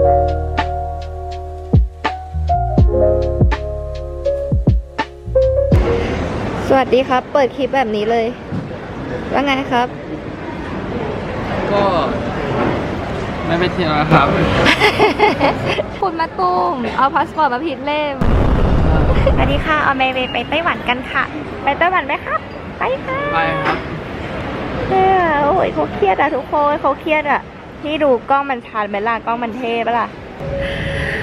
สวัสดีครับ เปิดคลิปแบบนี้เลย ว่าไงครับ ก็ไม่ไปเที่ยวนะครับ คุณมาตุ้ม เอาพาสปอร์ตมาผิดเล่ม สวัสดีค่ะ เอาเมย์ไปไต้หวันกันค่ะ ไปไต้หวันไหมครับ ไปค่ะไปครับเออโอ้ยเขาเครียดอะทุกคนเขาเครียดอะ ที่ดูกล้องมันชันไหมล่ะกล้องมันเท่ปะล่ะ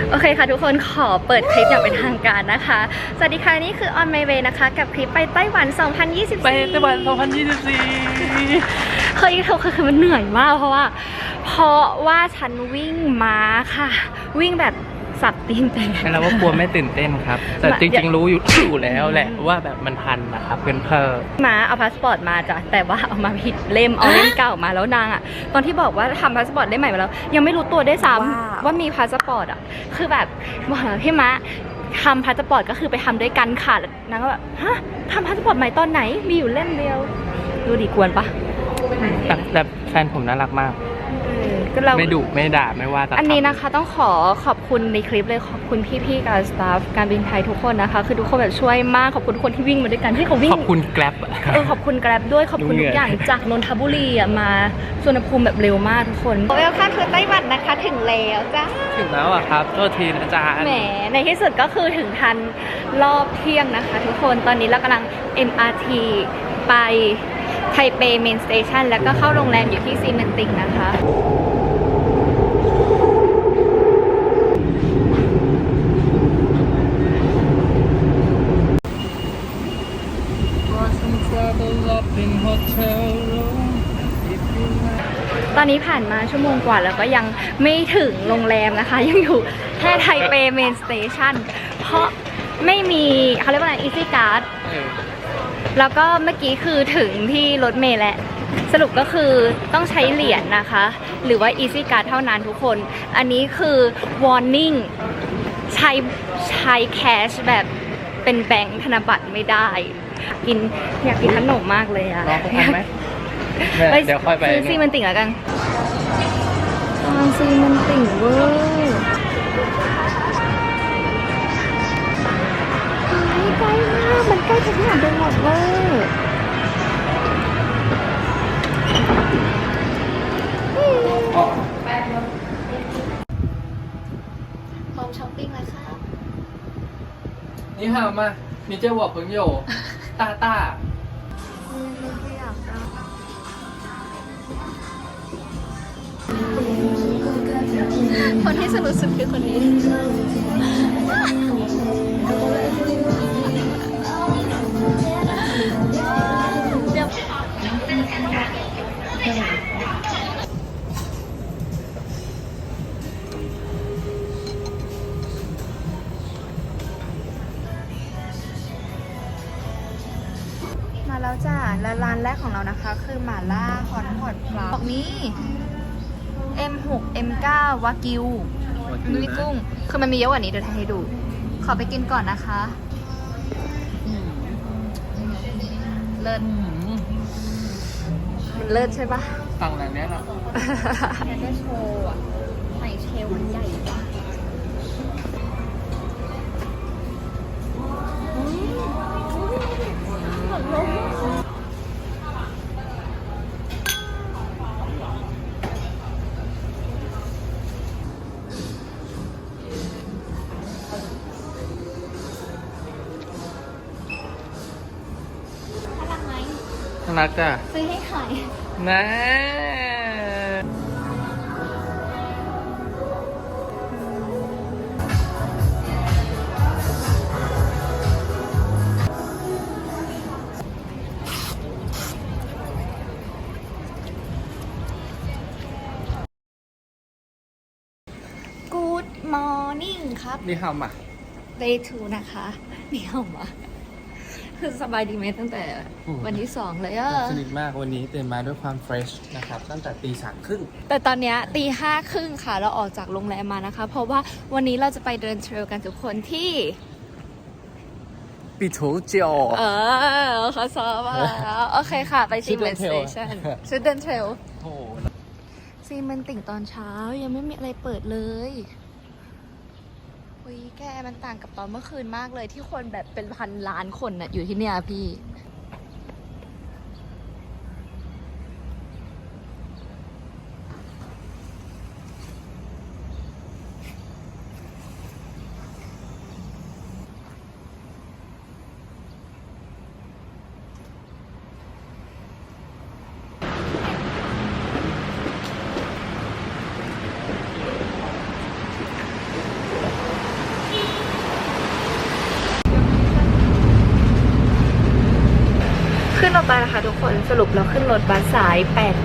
โอเคค่ะทุกคนขอเปิดคลิปอย่างเป็นทางการนะคะ สวัสดีค่ะนี่คือ On My Way นะคะ กับคลิปไปไต้หวัน 2024 ไปไต้หวัน 2024เฮ้ยเขาคือมันเหนื่อยมากเพราะว่า เพราะว่าฉันวิ่งม้าค่ะ วิ่งแบบ สับตีนแต่ใช่แล้วว่ากลัวไม่ตื่นเต้นครับ แต่จริง ๆ รู้อยู่อยู่แล้วแหละว่าแบบมันทันนะครับเพื่อนเพิ่มม้าเอาพาสปอร์ตมาจ้ะแต่ว่าเอามาผิดเล่มเอาเล่มเก่ามาแล้วนางอะตอนที่บอกว่าทำพาสปอร์ตเล่มใหม่มาแล้ว ยังไม่รู้ตัวได้วยซ้ำว่ามีพาสปอร์ตอะคือแบบบอกแล้วพี่ม้าทำพาสปอร์ตก็คือไปทำด้วยกันค่ะแล้วนางก็แบบฮะทำพาสปอร์ตใหม่ตอนไหนมีอยู่เล่มเดียว ดูดีกวนปะแต่แต่แฟนผมน่ารักมาก ก็เรา ไม่ดุไม่ด่าไม่ว่าแต่อันนี้ทำนะคะต้องขอขอบคุณในคลิปเลยขอบคุณพี่ๆการสตาฟการบินไทยทุกคนนะคะ คือทุกคนแบบช่วยมากขอบคุณทุกคนที่วิ่งมาด้วยกันที่เขาวิ่งขอบคุณแกร็บ เออขอบคุณแกร็บด้วยขอบคุณดูเหนื่ทุอยกอย่างจากนนทบุรีอะมาสุวรรณภูมิแบบเร็วมากทุกคนเวลคัมทูไต้หวันนะคะถึงแล้วจ้าถึงแล้วอะครับโทษทีนะจ๊ะแหมในที่สุดก็คือถึงทันรอบเที่ยงนะคะ ทุกคนตอนนี้เรากำลัง MRT ไปไทเปเมนสเตชันแล้วก็เข้าโรงแรมอยู่ที่ซีเมนติงนะคะ ตอนนี้ผ่านมาชั่วโมงกว่าแล้วก็ยังไม่ถึงโรงแรมนะคะ ยังอยู่แค่ไทเปเมนสเตชันเพราะไม่มีเขาเรียกว่าอะไรอีซี่การ์ดแล้วก็เมื่อกี้คือถึงที่รถเมล์แล้วสรุปก็คือต้องใช้เหรียญนะคะ หรือว่า Easy Card เท่านั้นทุกคน อันนี้คือ warning ใช้ใช้แคชแบบเป็นแบงค์ธนบัตรไม่ได้ กินอยากกินขนมมากเลยอะ รอสักพักไหมแม่ ฮ้ เดี๋ยวค่อยไป ซื้อซีมันติ่งแล้วกันซีมันติ่งเวอร์ใกล้มากมันใกล้ทุกอย่างไปหมดเวอร์พร้อมช้อปปิ้งแล้วค่ะ นี่ฮะมา你叫我朋友 ตาตาคนที่สนุกสุดคือคนนี้มา แล้วจ้าและร้านแรกของเรานะคะ คือหม่าล่าฮอตพอตพลัสบอกนี้ M6 M9 วากิวนุ้ยกุ้ง คือมันมีเยอะกว่านี้เดี๋ยวทายให้ดู ขอไปกินก่อนนะคะเลิศมันเลิศใช่ปะ สั่งแบบเนี้ยเหรอแล้วก็โชว์อะไหนเชลมันใหญ่กว่า น่ารักไหมน่ารักจ้ะซื้อให้ขายนะ นี่ทำอะ day two นะคะ นี่เอามาคือสบายดีไหมตั้งแต่อืมวันที่สองเลยอะสนิทมากวันนี้ตื่นมาด้วยความเฟรชนะครับ ตั้งแต่ตีสามครึ่งแต่ตอนเนี้ยตีห้าครึ่งค่ะ เราออกจากโรงแรมมานะคะ เพราะว่าวันนี้เราจะไปเดินเทรลกันทุกคนที่ปีโถเจียวเออเขาซ้อมมาแล้วโอเคค่ะ ไปที่ชุดเวเดินนสเทรลเตชันชุดเดินเทรลโอ้โหซีเมนติ่งตอนเช้ายังไม่มีอะไรเปิดเลย อุยแกมันต่างกับตอนเมื่อคืนมากเลยที่คนแบบเป็นพันล้านคนน่ะอยู่ที่เนี่ยพี่ ขึ้นรถบัสนะคะทุกคนส รุปเราขึ้นรถบัสสาย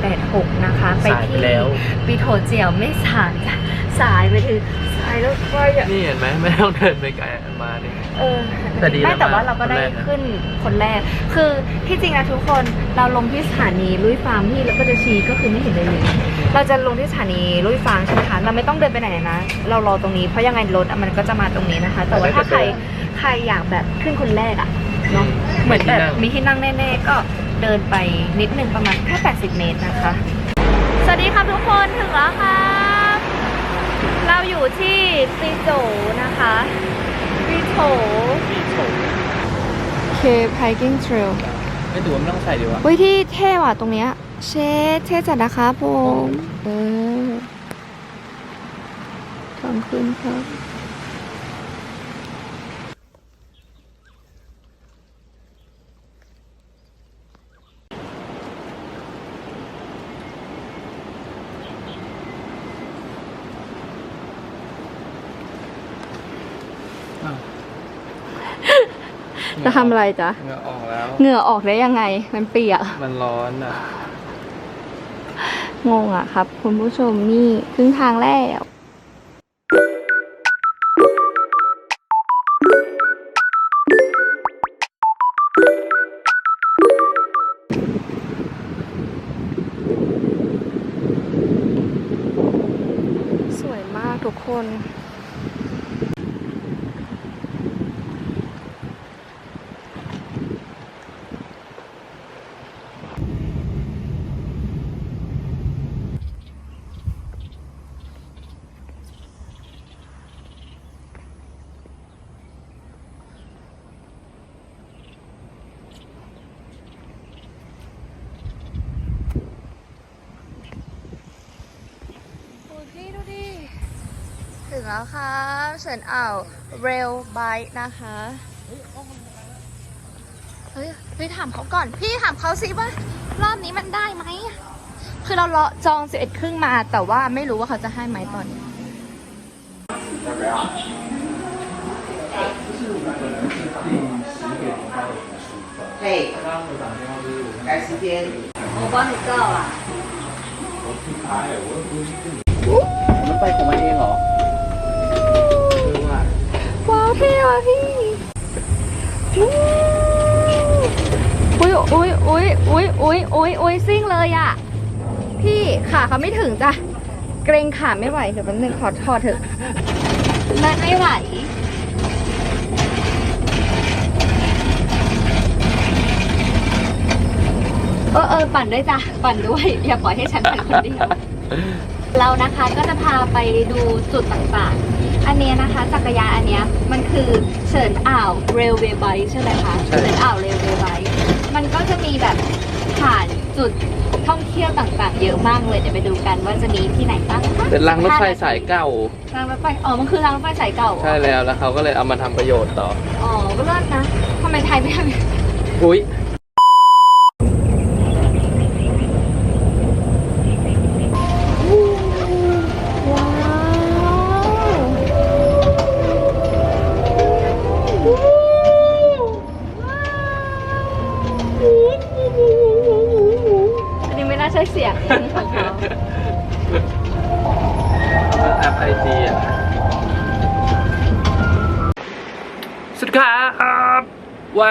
886 นะคะ ไปสายไปที่แล้วปีโถเจียวไม่สายจ้ะสายไปถึงสายรถไฟอะนี่เห็นไหมไม่ต้องเดินไปไกลมาเนี่ยเออแต่ดีนะไม่แต่ว่าเราก็ได้คนแรกนะขึ้นคนแรก คือที่จริงนะทุกคนเราลงที่สถานีลุยฟาร์มที่แล้วก็จะชี้ก็คือไม่เห็นเลยเลยเราจะลงที่สถานีลุยฟาร์มใช่ไหมคะเราไม่ต้องเดินไปไหนนะ เรารอตรงนี้เพราะยังไงรถอะมันก็จะมาตรงนี้นะคะ แต่ว่าถ้าใครใครอยากแบบขึ้นคนแรกอะเนาะเหมือนแบบมีที่นั่งแน่ๆก็ เดินไปนิดนึงประมาณแค่ 80 เมตรนะคะ สวัสดีครับทุกคนถึงแล้วครับเราอยู่ที่ซีโจนะคะซีโจมีโฉมเคปไฮกิ้งเทรลไม่ดูว่าไม่ต้องใส่ดีกว่าเฮ้ยที่เท่ว่ะตรงเนี้ยเชดเท่จัดนะคะผม เออขอบคุณครับ จะทำอะไรจ๊ะ เหงื่อออกแล้ว เหงื่อออกได้ยังไง มันเปียก มันร้อนอะ งงอะครับ คุณผู้ชมนี่ครึ่งทางแล้ว แล้วครับเฉินอ่าวเรลไบค์นะคะ เฮ้ยพี่ถามเขาก่อน พี่ถามเขาสิว่ารอบนี้มันได้ไหม คือเราเลาะจอง 11 ครึ่งมา แต่ว่าไม่รู้ว่าเขาจะให้ไหมตอนนี้ 嘿，改时间。我帮你照啊。มันไปของ เท่ว่ะพี่อุ้ยอุ้ยอุ้ยอุ้ยอุ้ยอุ้ยอุ้ยซิ่งเลยอะพี่ขาเขาไม่ถึงจ้ะ เกรงขาไม่ไหวเดี๋ยวแป๊บนึงขอถอดเถอะไม่ไม่ไหวเออเออปั่นด้วยจ้ะปั่นด้วย อย่าปล่อยให้ฉันเป็นคนเดียว เรานะคะก็จะพาไปดูจุดต่างๆ อันเนี้ยนะคะ จักรยานอันเนี้ยมันคือเฉินอ่าวเรลเวย์ไบใช่ไหมคะใช่ เฉินอ่าวเรลเวย์ไบมันก็จะมีแบบผ่านจุดท่องเที่ยวต่างๆ เยอะมากเลยเดี๋ยวไปดูกันว่าจะมีที่ไหนบ้างนะคะเป็นรางรถไฟสายเก่า รางรถไฟอ๋อมันคือรางรถไฟสายเก่าเหรอใช่แล้วแล้วเขาก็เลยเอามาทำประโยชน์ต่อ อ๋อก็เลิศนะทำไมไทยไม่ทำ อุ้ย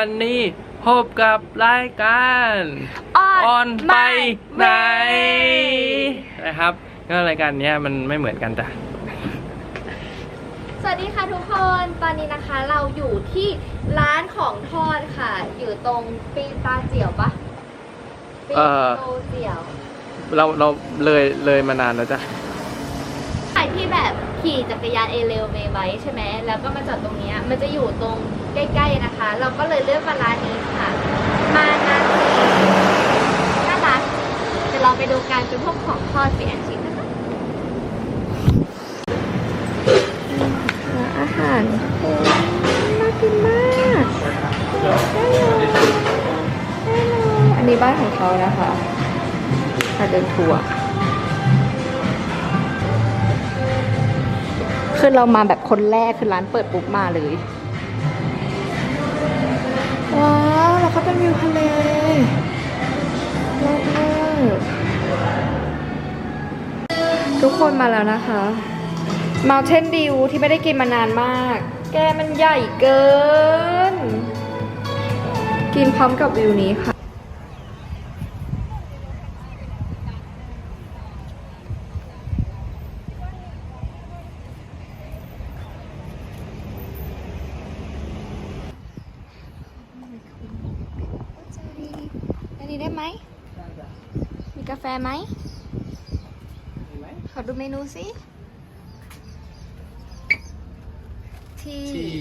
วันนี้พบกับรายการออนไปไหนนะครับ ก็รายการเนี้ยมันไม่เหมือนกันจ้ะสวัสดีค่ะทุกคน ตอนนี้นะคะเราอยู่ที่ร้านของทอดค่ะ อยู่ตรงปีตาเจียวปะปีเอ่อโตเจียว เราเราเลยเลยมานานแล้วจ้ะใครที่แบบ ขี่จักรยานเอเลวเมย์ไว้ใช่ไหมแล้วก็มาจอดตรงเนี้ยมันจะอยู่ตรงใกล้ ๆนะคะ เราก็เลยเลือกมาร้านนี้ค่ะ มานาทีน่ารักเดี๋ยวเราไปดูการเป็นพวกของทอดเปียนชิ้นนะคะอาหารโอ้น่ากินมากอันนี้บ้านของเขานะคะค่ะเดินทัว คือเรามาแบบคนแรกคือร้านเปิดปุ๊บมาเลย ว้าวแล้วก็เป็นวิวทะเลเลิศมากทุกคนมาแล้วนะคะ Mountain Dew ที่ไม่ได้กินมานานมาก แกมันใหญ่เกิน กินพร้อมกับวิวนี้ค่ะ อันนี้ได้ไหม มีกาแฟไหม ขอดูเมนู สิ ที่ ที่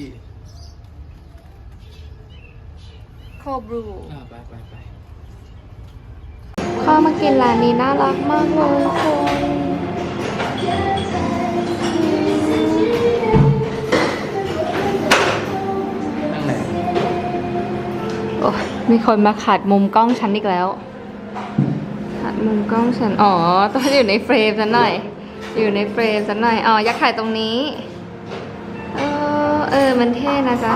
โคบรู อ่าไปไปไปเข้ามากินร้านนี้น่ารักมากเลยทุกคนนั่งไหนโอ้ยมีคนมาขัดมุมกล้องฉันอีกแล้ว ขัดมุมกล้องฉัน อ๋อ ต้องอยู่ในเฟรมฉันหน่อย อยู่ในเฟรมฉันหน่อย อ๋ออยากถ่ายตรงนี้ เออ เออ มันเท่นะจ๊ะ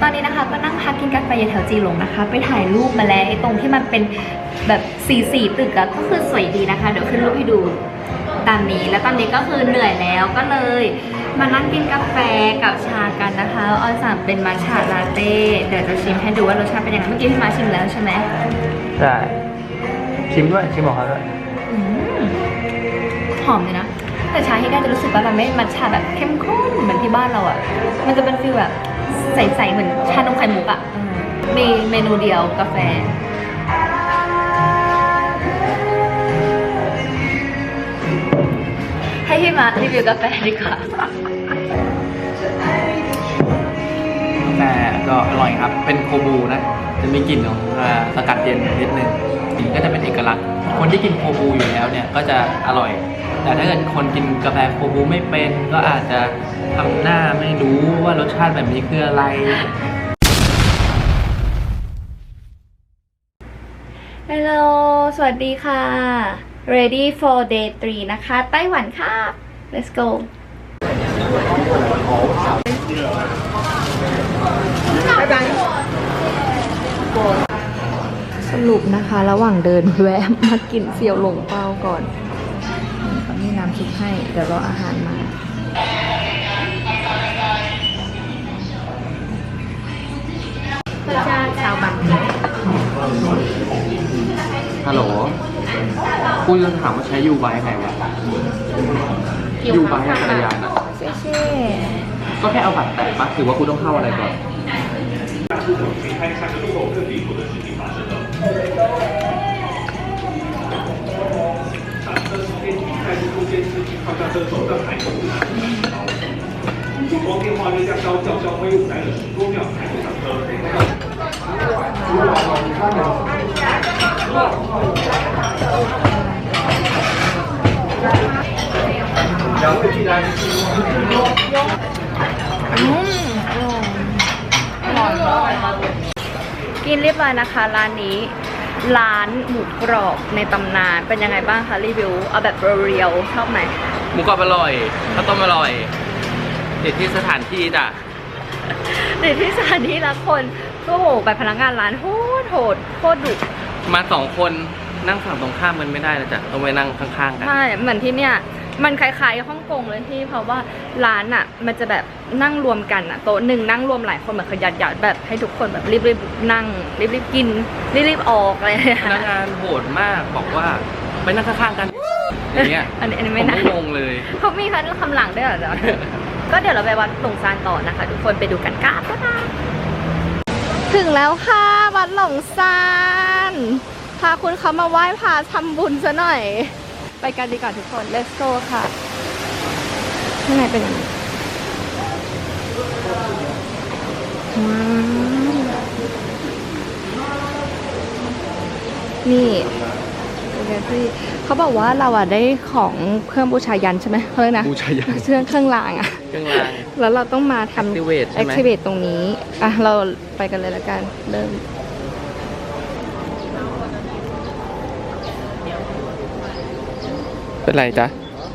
ตอนนี้นะคะก็นั่งพักกินกาแฟอยู่แถวจีหลงนะคะ ไปถ่ายรูปมาแล้วไอ้ตรงที่มันเป็นแบบสีสีตึกอะก็คือสวยดีนะคะ เดี๋ยวขึ้นรูปให้ดูตามนี้ แล้วตอนนี้ก็คือเหนื่อยแล้วก็เลย มานั่งกินกาแฟกับชากันนะคะออยสั่งเป็นมัทฉะลาเต้ เดี๋ยวจะชิมให้ดูว่ารสชาติเป็นยังไง เมื่อกี้พี่มาชิมแล้วใช่ไหม ใช่ ชิมด้วย ชิมของเขาด้วยอืม หอมเลยนะ แต่ชาที่ได้จะรู้สึกว่ามันไม่มัทฉะแบบเข้มข้นเหมือนที่บ้านเราอะมันจะเป็นฟีลแบบใสๆเหมือนชานมไข่มุกอะเออมีเมนูเดียวกาแฟให้พี่มารีวิวกาแฟดีกว่า กาแฟก็อร่อยครับ เป็นโคบูนะ จะมีกลิ่นของเอ่อสกัดเย็นนิดนึงกลิ่นก็จะเป็นเอกลักษณ์ คนที่กินโคบูอยู่แล้วเนี่ยก็จะอร่อย แต่ถ้าเกิดคนกินกาแฟโคบูไม่เป็น ก็อาจจะทำหน้าไม่รู้ว่ารสชาติแบบนี้คืออะไร ฮัลโหล สวัสดีค่ะ ready for day 3 นะคะ ไต้หวันค่ะ let's go สรุปนะคะ ระหว่างเดินแวะมากินเซียวหลงเปาก่อนนี่เขามีน้ำซุปให้เดี๋ยวรออาหารมาชาชาวบันฮัลโหลกูจะถามว่าใช้ยูไบไงวะยูไบจักรยานอะเช่เช่ก็แค่เอาบัตรแตะปะหรือว่ากูต้องเข้าอะไรก่อน 如果你可下这个动更灵活的事情发生的。刹车时间一开始空间司机放下车手上还有不拿。电化热降刀叫嚣威武，来了十多秒还不上车。两位进来，嗯嗯。 กินเรียบร้อยนะคะ ร้านนี้ ร้านหมูกรอบในตำนานเป็นยังไงบ้างคะรีวิวเอาแบบเรียวๆชอบไหมหมูกรอบอร่อยข้าวต้มอร่อยเด็ดที่สถานที่จ้ะหรือที่สถานที่ละคนโอ้โหแบบพนักงานร้านโหดโหดโคตรดุมาสองคนนั่งฝั่งตรงข้ามมันไม่ได้นะจ๊ะต้องไปนั่งข้างๆกันใช่เหมือนที่เนี่ย มันคล้ายๆฮ่องกงเลยที่เพราะว่าร้านอะ มันจะแบบนั่งรวมกันอะโต๊ะหนึ่งนั่งรวมหลายคนเหมือนขยัดหยัดแบบให้ทุกคนแบบรีบๆนั่งรีบๆกินรีบๆออกอะไรอย่างเงี้ยพนักงานโหดมากบอกว่าไปนั่งข้างๆกันอย่างเงี้ยอันนี้อันนี้ผไม่มน่าไม่งงเลยเขามีคันคำหลังด้วยเหรอจ๊ะก็เดี๋ยวเราไปวัดหลงซานต่อนะคะ ทุกคนไปดูกันก้าบถึงแล้วค่ะวัดหลงซานพาคุณเขามาไหว้พระทำบุญซะหน่อย ไปกันดีกว่าทุกคน let's go ค่ะข้างในเป็นอย่างนี้ว้าวนี่เป็นไงพี่เขาบอกว่าเราอะได้ของเครื่องบูชายันใช่ไหมเขาเรียกนะบูชายันเครื่องเครื่องรางอะเครื่องรางแล้วเราต้องมาทำ Activate ใช่ไหม activate ตรงนี้อะเราไปกันเลยละกันเริ่ม เป็นไรจ๊ะ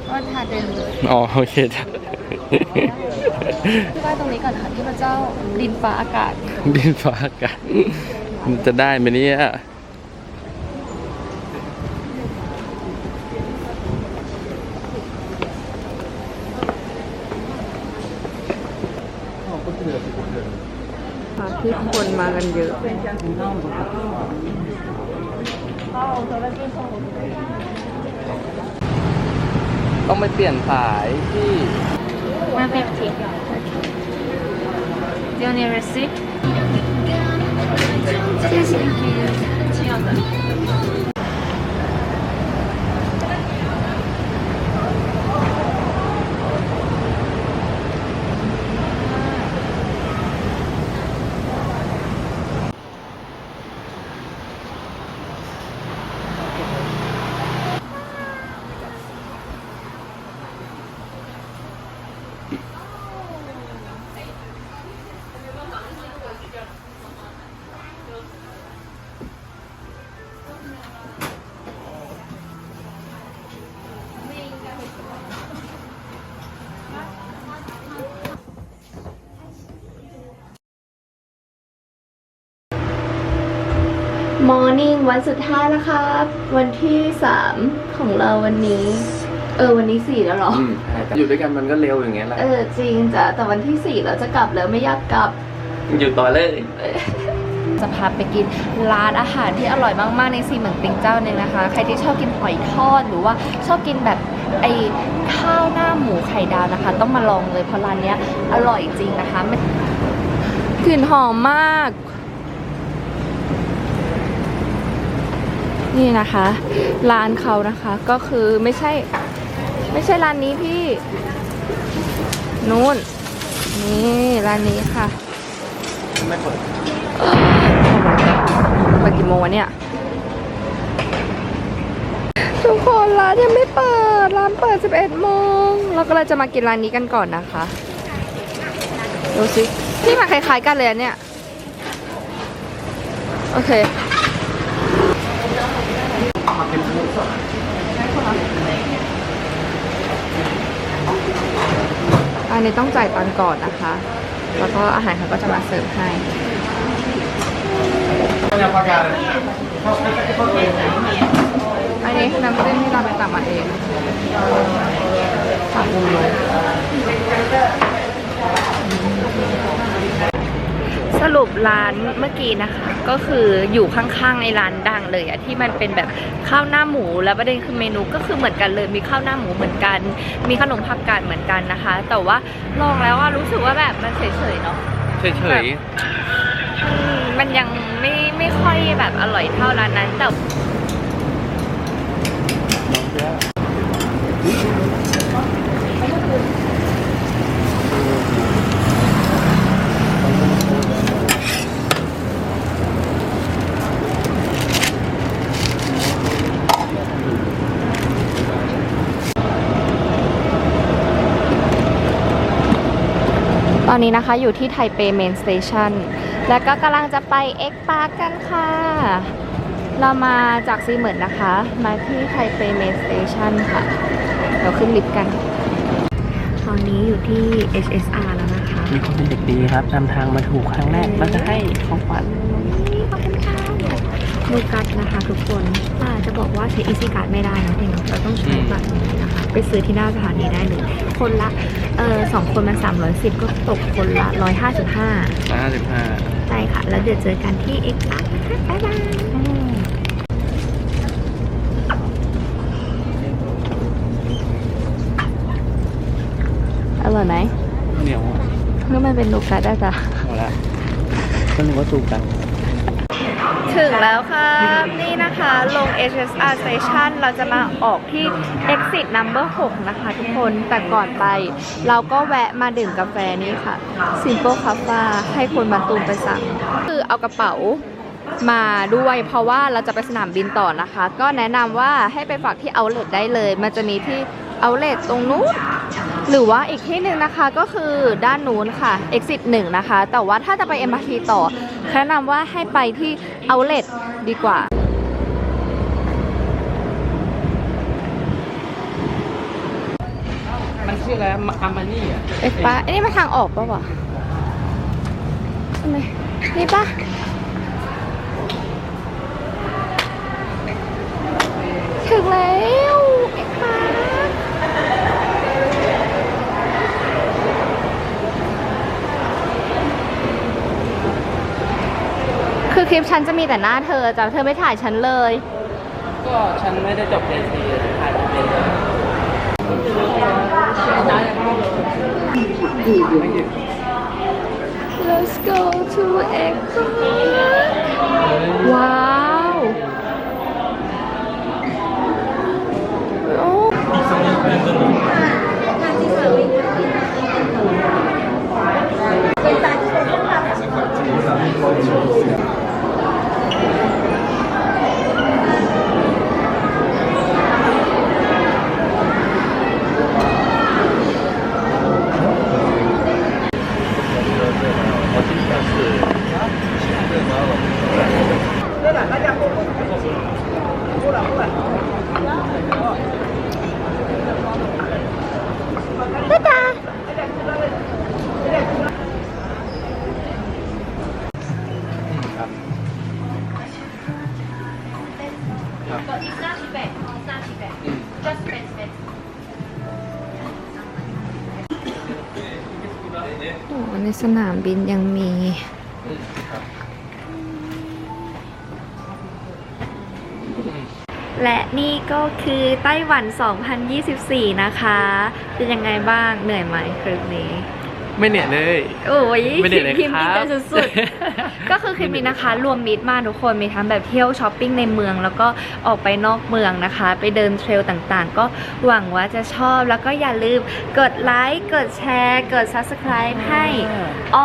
ก็ทาเดินเลยอ๋อโอเคจ้ะไหว้ตรงนี้ก่อนค่ะที่พระเจ้าดินฟ้าอากาศดินฟ้าอากาศมันจะได้ไหมเนี่ยค่ะที่คนมากันเยอะ ต้องไปเปลี่ยนสายที่มาเฟฟทีเดี๋ยวนี้ receipt 谢谢 thank you มอร์ นิ่งวันสุดท้ายแล้วครับ วันที่สามของเราวันนี้ เออ วันนี้สี่แล้วเหรอ อืมใช่จ้ะอยู่ด้วยกันมันก็เร็วอย่างเงี้ยแหละเออ จริงจ้ะแต่วันที่สี่เราจะกลับแล้วไม่อยากกลับ อยู่ต่อเลย จะพาไปกินร้านอาหารที่อร่อยมากๆในซีเหมือนติงเจ้าหนึ่งนะคะ ใครที่ชอบกินหอยทอดหรือว่าชอบกินแบบไอ้ข้าวหน้าหมูไข่ดาวนะคะ ต้องมาลองเลยเพราะร้านเนี้ยอร่อยจริงนะคะไม่กลิ่นหอมมาก นี่นะคะ ร้านเขานะคะก็คือไม่ใช่ ไม่ใช่ร้านนี้พี่ นู่น นี่ร้านนี้ค่ะ ไม่เปิดเปิดกี่โมงวะเนี่ย ทุกคนร้านยังไม่เปิด ร้านเปิด 11โมงเราก็เลยจะมากินร้านนี้กันก่อนนะคะ ดูสินี่มาคล้ายๆกันเลยอะเนี่ย โอเค อันนี้ต้องจ่ายตังก่อนนะคะ แล้วก็อาหารเขาก็จะมาเสิร์ฟให้อันนี้คือน้ำจิ้มที่เราไปตักมาเองสั่งอุเลย สรุปร้านเมื่อกี้นะคะ ก็คืออยู่ข้างๆในร้านดังเลยอะที่มันเป็นแบบข้าวหน้าหมู แล้วประเด็นคือเมนูก็คือเหมือนกันเลย มีข้าวหน้าหมูเหมือนกัน มีขนมผักกาดเหมือนกันนะคะ แต่ว่าลองแล้วอะรู้สึกว่าแบบมันเฉยๆเนาะเฉยอืมมันยังไม่ไม่ค่อยแบบอร่อยเท่าร้านนั้นแต่ อนนี้นะคะอยู่ที่ไทเปเมนสเตชันแล้วก็กำลังจะไปเอ็กพาร์กันค่ะ เรามาจากซีเหมือนนะคะ มาที่ไทเปเมนสเตชันค่ะ เราขึ้นลิฟต์กัน ตอนนี้อยู่ที่ HSR แล้วนะคะๆมีคนเป็นเด็กดีครับนำทางมาถูกครั้งแรกเราจะให้ของขวัญขอบคุณค่ะมูกัดนะคะทุกคนอ่าจะบอกว่าใช้ Easy Card ไม่ได้นะเองเราต้องใช้บัตรนี้นะคะ ไปซื้อที่หน้าสถานีได้เลย คนละเออสองคนมัน310ก็ตกคนละ155ร้อยห้าสิบห้าใช่ค่ะ แล้วเดี๋ยวเจอกันที่ X Park นะคะบ๊ายบายอร่อยไหมเหนียวเพื่อมันเป็นลูกกัดได้จ้ะเอาละก็นึกว่าถูกกัน ถึงแล้วครับนี่นะคะลง HSR Station เราจะมาออกที่ Exit Number 6 นะคะทุกคนแต่ก่อนไป เราก็แวะมาดื่มกาแฟนี้ค่ะ Simple Cafe ให้คนมาตูมไปสั่ง คือเอากระเป๋ามาด้วยเพราะว่าเราจะไปสนามบินต่อนะคะ ก็แนะนำว่าให้ไปฝากที่ Outlet ได้เลย มันจะมีที่ Outlet ตรงนู้น หรือว่าอีกที่หนึ่งนะคะก็คือด้านนู้นค่ะ exit 1 นะคะ แต่ว่าถ้าจะไป MRT ต่อแนะนำว่าให้ไปที่ outlet ดีกว่ามันชื่ออะไรอามานี่อะเอ๊ะปะอันนี้มาทางออกปะวะใช่ไหมนี่ปะถึงแล้วเอ๊ะปะ คือคลิปฉันจะมีแต่หน้าเธอจ้ะเธอไม่ถ่ายฉันเลย ก็ฉันไม่ได้จบเรียนซีถ่ายเป็น Let's go to Echo ว้า โอ้ในสนามบินยังมี และนี่ก็คือไต้หวัน 2024 นะคะ เป็นยังไงบ้าง เหนื่อยไหมคลิปนี้ ไม่เหนื่อยเลย โอ้ยไม่เหนื่อยเลยพิมพ์ครับ พิมพ์กันสุดๆ ก็คือคลิปนี้นะคะ รวมมิตรมากทุกคน มีทั้งแบบเที่ยวช้อปปิ้งในเมือง แล้วก็ออกไปนอกเมืองนะคะ ไปเดินเทรลต่างๆ ก็หวังว่าจะชอบ แล้วก็อย่าลืมกดไลค์ กดแชร์ กด subscribe ให้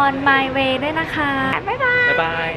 on my way ด้วยนะคะ บ๊ายบาย บ๊ายบาย